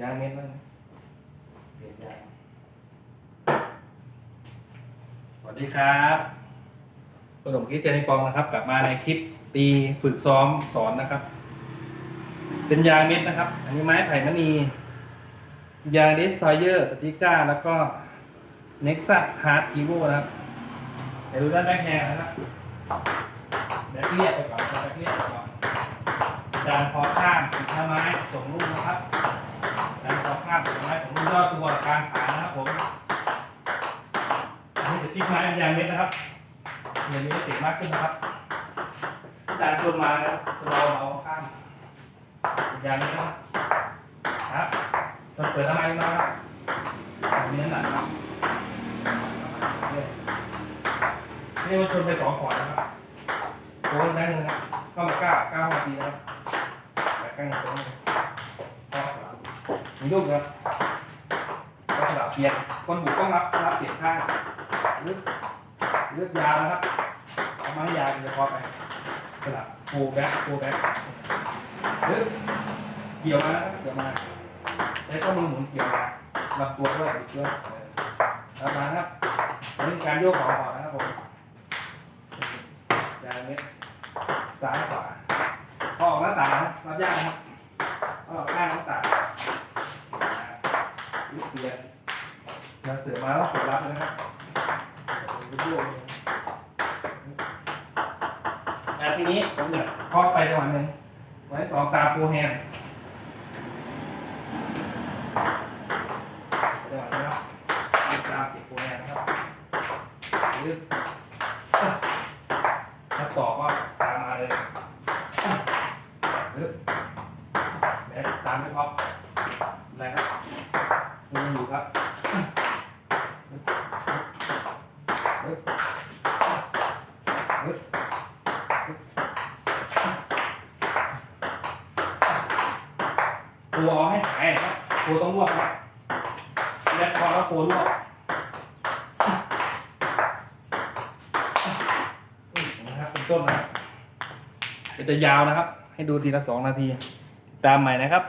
ยางเม็ดมันเปลี่ยนยางสวัสดีครับขนมคิดเจนิปองนะครับ กลับมาในคลิปตีฝึกซ้อมสอนนะครับ เป็นยางเม็ดนะครับ อันนี้ไม้ไผ่มณียางดิสทอยเยอร์สติก้าแล้วก็เน็กซัสฮาร์ดอีโวนะครับเดี๋ยวดูด้านแบกแฮร์นะครับแบกเรียกไปก่อนแบกเรียกไปก่อนจานพอข้ามปิดหน้าไม้ส่งลูกนะครับ จาพอข้ามปิดหน้าไม้ส่งยอดตัวกางขานนะครับผมอันนี้จะติ๊กไม้เป็นยางเม็ดนะครับเดี๋ยวนี้จะติดมากขึ้นนะครับจานชวนมานะครับเราเอาข้ามเป็นยางเม็ดนะครับครับเราเปิดทำไมมาครับอันนี้หนักครับนี่มันชนไปสองขวดนะครับโค้งได้เลยนะครับเข้ามาเก้าเก้านาทีนะครับแต่กล้โค้ง มีลูกครับก็สลับเปลี่ยนคนบุกต้องรับรับเปลี่ยนข้างเลึกลึกยาวนะครับเอาไม้ยาวจะพอไปสลับโฟแบ็คโฟแบ็คลึกเกี่ยวมานะครับเกี่ยวมาแล้วก็มือหมุนเกี่ยวมาลำตัวด้วยเชือกแล้วมาครับอันนี้การโยกของก่อนนะครับผมอย่างนี้ซ้ายขวาพออกหน้าต่างรับยากนะครับพอออกข้างหน้าต่างยึดเปลี่ยน เราเสือมาแล้วกดรับนะครับโยกแต่ทีนี้ผมอยากเคาะไปจังหวะหนึ่งไว้สองตาฟูแฮนด์จังหวะนี้ครับตามติดโปรแกรมนะครับยืดถ้าต่อก็ตามมาเลยยืดแบกตามด้วยครับอะไรครับยังอยู่ครับยึดยึดยึด ตัวเอาให้หายครับตัวต้องรวบนะครับและพอแล้วโคนลวกนะครับเป็นต้นนะครับจะยาวนะครับ ให้ดูทีละสองนาที ตามใหม่นะครับ